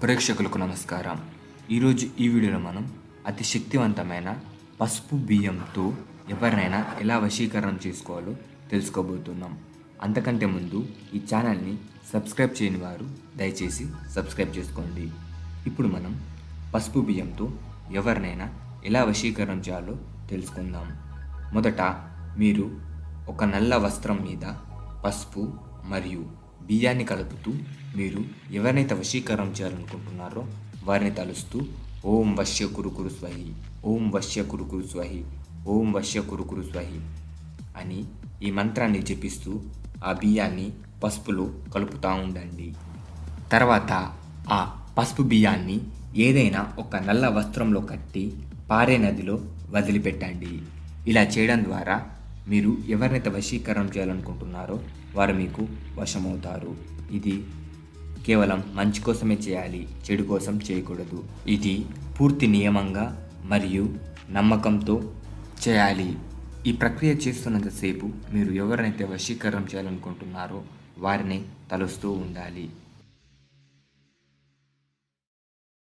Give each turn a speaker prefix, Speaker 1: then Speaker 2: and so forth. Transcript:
Speaker 1: ప్రేక్షకులకు నమస్కారం. ఈరోజు ఈ వీడియోలో మనం అతి శక్తివంతమైన పసుపు బియ్యంతో ఎవరినైనా ఎలా వశీకరణం చేసుకోవాలో తెలుసుకోబోతున్నాం. అంతకంటే ముందు ఈ ఛానల్ని సబ్స్క్రైబ్ చేయని వారు దయచేసి సబ్స్క్రైబ్ చేసుకోండి. ఇప్పుడు మనం పసుపు బియ్యంతో ఎవరినైనా ఎలా వశీకరణం చేయాలో తెలుసుకుందాం. మొదట మీరు ఒక నల్ల వస్త్రం మీద పసుపు మరియు బియ్యాన్ని కలుపుతూ మీరు ఎవరినైతే వశీకరణం చేయాలనుకుంటున్నారో వారిని తలుస్తూ ఓం వశ్య కురుకురు స్వహి ఓం వశ్య కురుకురు స్వహి ఓం వశ్య కురుకురు స్వహి అని ఈ మంత్రాన్ని జపిస్తూ ఆ బియ్యాన్ని పసుపులో కలుపుతూ ఉండండి. తర్వాత ఆ పసుపు బియ్యాన్ని ఏదైనా ఒక నల్ల వస్త్రంలో కట్టి పారే నదిలో వదిలిపెట్టండి. ఇలా చేయడం ద్వారా మీరు ఎవరినైతే వశీకరణం చేయాలనుకుంటున్నారో వారు మీకు వశమవుతారు. ఇది కేవలం మంచి కోసమే చేయాలి చెడు కోసం చేయకూడదు. ఇది పూర్తి నియమంగా మరియు నమ్మకంతో చేయాలి. ఈ ప్రక్రియ చేస్తున్నంతసేపు మీరు ఎవరినైతే వశీకరణం చేయాలనుకుంటున్నారో వారిని తలుస్తూ ఉండాలి.